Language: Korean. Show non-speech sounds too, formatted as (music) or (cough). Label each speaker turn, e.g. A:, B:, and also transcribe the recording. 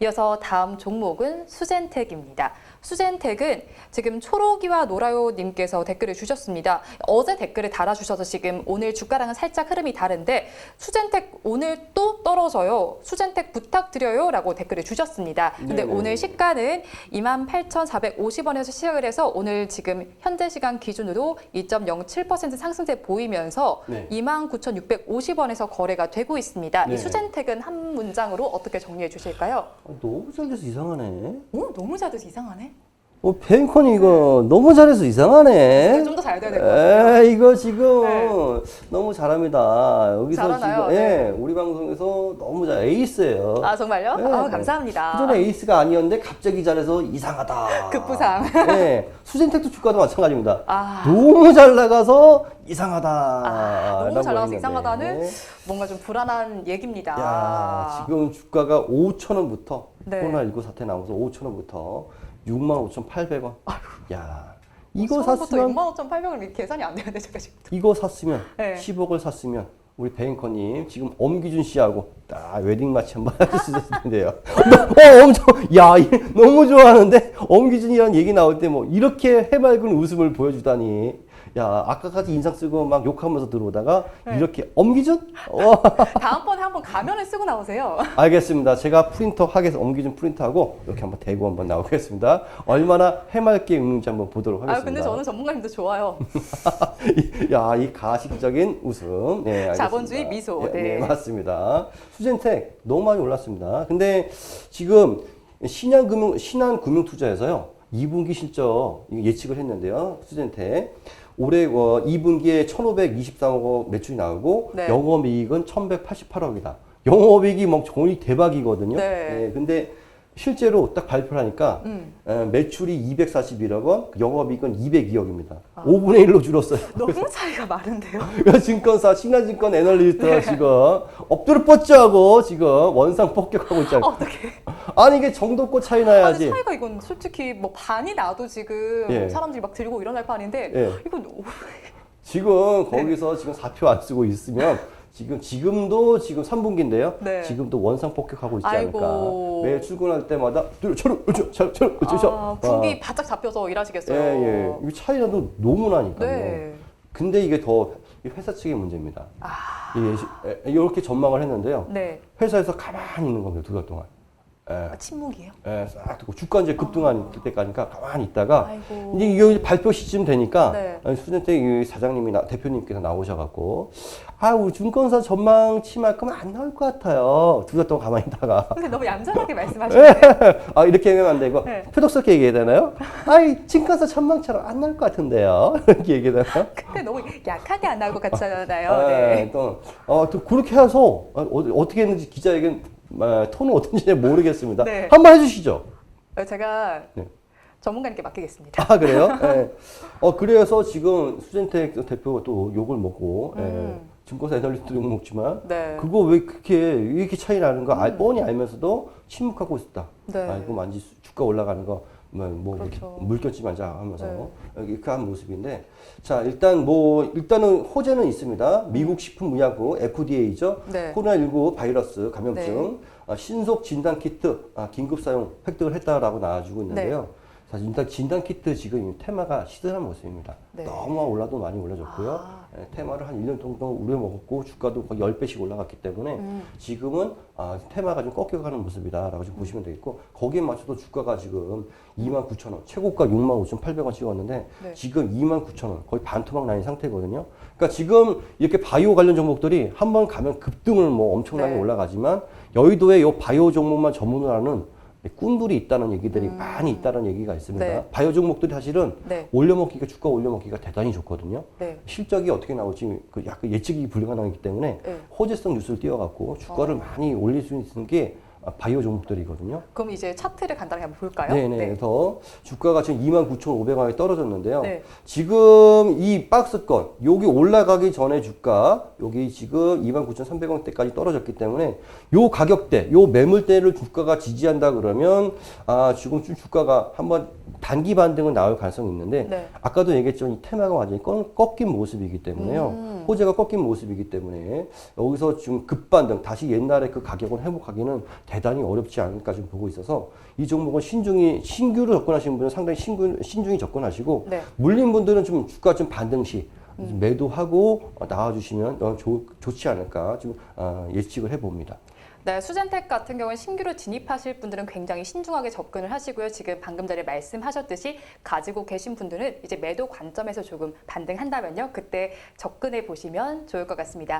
A: 이어서 다음 종목은 수젠텍입니다. 수젠텍은 지금 초록이와 노라요님께서 댓글을 주셨습니다. 어제 댓글을 달아주셔서 지금 오늘 주가랑은 살짝 흐름이 다른데 수젠텍 오늘 또 떨어져요. 수젠텍 부탁드려요 라고 댓글을 주셨습니다. 근데
B: 네네.
A: 오늘 시가는 28,450원에서 시작을 해서 오늘 지금 현재 시간 기준으로 2.07% 상승세 보이면서
B: 네.
A: 29,650원에서 거래가 되고 있습니다.
B: 네.
A: 이 수젠텍은 한 문장으로 어떻게 정리해 주실까요?
B: 아, 너무 잘 돼서 이상하네.
A: 오, 너무 잘 돼서 이상하네.
B: 어, 뱅컨이 이거 너무 잘해서 이상하네.
A: 좀 더 잘 돼야 될 것 같아요.
B: 에 이거 지금
A: 네.
B: 너무 잘합니다. 여기서
A: 잘하나요?
B: 지금 예,
A: 네.
B: 우리 방송에서 너무 잘 에이스예요.
A: 아 정말요?
B: 네,
A: 아,
B: 네.
A: 감사합니다.
B: 그전에 에이스가 아니었는데 갑자기 잘해서 이상하다.
A: 급부상.
B: 네, 수젠텍도 주가도 마찬가지입니다.
A: 아.
B: 너무 잘 나가서 이상하다.
A: 아, 너무 잘 나가서 이상하다는
B: 했는데.
A: 뭔가 좀 불안한 얘기입니다.
B: 야, 지금 주가가 5천 원부터
A: 네.
B: 코로나19 사태 나오면서 5천 원부터 65,800원. 야, 이거
A: 처음부터
B: 샀으면
A: 65,800원 계산이 안 되는데 제가 지금.
B: 이거 샀으면
A: 네.
B: 10억을 샀으면 우리 배잉커님 지금 엄기준 씨하고 딱 웨딩 마치 한번 (laughs) 있을 텐데요. 어, 엄청 야 이- 너무 좋아하는데 엄기준이라는 얘기 나올 때 뭐 이렇게 해맑은 웃음을 보여주다니. 야 아까까지 인상 쓰고 막 욕하면서 들어오다가
A: 네.
B: 이렇게 엄기준? 어, (laughs)
A: 다음번에 한번 가면을 쓰고 나오세요.
B: 알겠습니다. 제가 프린터 하겠습니다. 엄기준 프린터하고 이렇게 한번 대고 한번 나오겠습니다. 얼마나 해맑게 읽는지 한번 보도록 하겠습니다.
A: 아 근데 저는 전문가님도 좋아요. (laughs)
B: 야, 이 가식적인 웃음. 네, 알겠습니다.
A: 자본주의 미소.
B: 네,
A: 네.
B: 네, 맞습니다. 수젠텍 너무 많이 올랐습니다. 근데 지금 신한금융 신한금융투자에서요 2분기 실적 예측을 했는데요. 수젠텍 올해 어, 2분기에 1,523억 원 매출이 나오고
A: 네.
B: 영업이익은 1,188억이다. 영업이익이 뭐 거의 대박이거든요.
A: 네.
B: 근데 실제로 딱 발표를 하니까
A: 음.
B: 에, 매출이 241억 원, 영업이익은 202억입니다.
A: 아.
B: 5분의 1로 줄었어요. (laughs)
A: 너무 차이가 많은데요. (laughs)
B: 증권사 신한증권 애널리스트가 지금 엎드려 뻗지하고 지금 원상 폭격하고 있잖아요.
A: 어떻게?
B: 아니 이게 정도껏 차이
A: 아니
B: 나야지.
A: 차이가 이건 솔직히 뭐 반이 나도 지금
B: 예.
A: 사람들이 막 들고 일어날 판인데
B: 예.
A: 이건 오-
B: 지금 (laughs)
A: 네.
B: 거기서 지금 사표 안 쓰고 있으면 지금 지금도 지금 3분기인데요.
A: 네.
B: 지금도 원상 폭격하고 있지
A: 아이고.
B: 않을까. 매일 출근할 때마다 저를 저를 저를 저를
A: 아, 분기 바짝 잡혀서 일하시겠어요.
B: 예, 예. 이 차이라도 너무 나니까요.
A: 네.
B: 근데 이게 더 회사 측의 문제입니다.
A: 아,
B: 이게 이렇게 전망을 했는데요.
A: 네.
B: 회사에서 가만히 있는 겁니다. 두 달 동안. 예,
A: 아, 침묵이에요.
B: 예, 싹 듣고 주가 이제 급등한 때까지니까 가만히 있다가
A: 아이고.
B: 이제 이게 발표 시점 되니까
A: 네.
B: 아니, 수전택 이 사장님이 나, 대표님께서 나오셔갖고 아 우리 증권사 전망 거면 안 나올 것 같아요. 두 달 동안 가만히 있다가
A: 근데 너무 얌전하게 말씀하시네요.
B: 아 이렇게 얘기하면 안 되고
A: 네.
B: 표독스럽게 얘기해야 되나요? 아이 증권사 전망처럼 안 나올 것 같은데요. (laughs) 이렇게 얘기해야 되나요?
A: 근데 너무 약하게 안 나올 것 같잖아요.
B: 아,
A: 네.
B: 또, 어, 또 그렇게 해서 어, 어떻게 했는지 기자에겐 어, 톤은 어떤지 모르겠습니다.
A: 네.
B: 한번 해주시죠.
A: 어, 제가
B: 네.
A: 전문가님께 맡기겠습니다.
B: 아 그래요? 예. (laughs) 어 그래서 지금 수젠텍 대표가 또 욕을 먹고 예.
A: 음.
B: 증권사 애널리스트 욕 먹지만
A: 네.
B: 그거 왜 그렇게 왜 이렇게 차이 나는 거 알, 뻔히 알면서도 침묵하고 있다.
A: 네.
B: 아 이거 만지 수- 주가 올라가는 거. 뭐,
A: 그렇죠.
B: 물결지 마자 하면서
A: 네.
B: 이렇게 한 모습인데 자 일단 뭐 일단은 호재는 있습니다 미국 식품의약부 FDA죠
A: 네.
B: 코로나19 바이러스 감염증 아, 신속 진단 키트 아, 긴급 사용 획득을 했다라고 나와주고 있는데요. 자, 일단 진단 키트 지금 테마가 시들한 모습입니다.
A: 네.
B: 너무 올라도 많이 올라졌고요.
A: 아.
B: 예, 테마를 한 1년 정도 우려먹었고 주가도 거의 10배씩 올라갔기 때문에
A: 음.
B: 지금은 아, 테마가 좀 꺾여가는 모습이다라고 좀 보시면 되겠고 거기에 맞춰서 주가가 지금 29,000원 최고가 65,800원 찍었는데
A: 네.
B: 지금 29,000원 거의 반토막 나인 상태거든요. 그러니까 지금 이렇게 바이오 관련 종목들이 한번 가면 급등을 뭐 엄청나게
A: 네.
B: 올라가지만 여의도에 요 바이오 종목만 전문으로 하는 꾼들이 있다는 얘기들이 많이 있다는 얘기가 있습니다.
A: 음. 네.
B: 바이오 종목들이 사실은
A: 네.
B: 올려먹기가 주가 올려먹기가 대단히 좋거든요.
A: 네.
B: 실적이 어떻게 나올지 그 약간 예측이 불가능하기 때문에
A: 네.
B: 호재성 뉴스를 띄워갖고 주가를
A: 어.
B: 많이 올릴 수 있는 게 바이오 종목들이거든요.
A: 그럼 이제 차트를 간단하게 한번 볼까요?
B: 네네. 그래서 주가가 지금 29,500원에 떨어졌는데요.
A: 네.
B: 지금 이 박스권 여기 올라가기 전에 주가 여기 지금 29,300원대까지 떨어졌기 때문에 요 가격대, 요 매물대를 주가가 지지한다 그러면 아 지금 좀 주가가 한번 단기 반등은 나올 가능성이 있는데
A: 네.
B: 아까도 얘기했지만 이 테마가 완전히 꺾, 인 모습이기 때문에요.
A: 음.
B: 호재가 꺾인 모습이기 때문에 여기서 지금 급반등 다시 옛날의 그 가격을 회복하기는 대단히 어렵지 않을까 좀 보고 있어서 이 종목은 신중히 신규로 접근하시는 분은 상당히 신규, 신중히 접근하시고
A: 네.
B: 물린 분들은 좀 주가 좀 반등 시 매도하고 어, 나와주시면 어, 좋, 좋지 않을까 좀 어, 예측을 해봅니다.
A: 네, 수젠텍 같은 경우는 신규로 진입하실 분들은 굉장히 신중하게 접근을 하시고요. 지금 방금 전에 말씀하셨듯이 가지고 계신 분들은 이제 매도 관점에서 조금 반등한다면요. 그때 접근해 보시면 좋을 것 같습니다.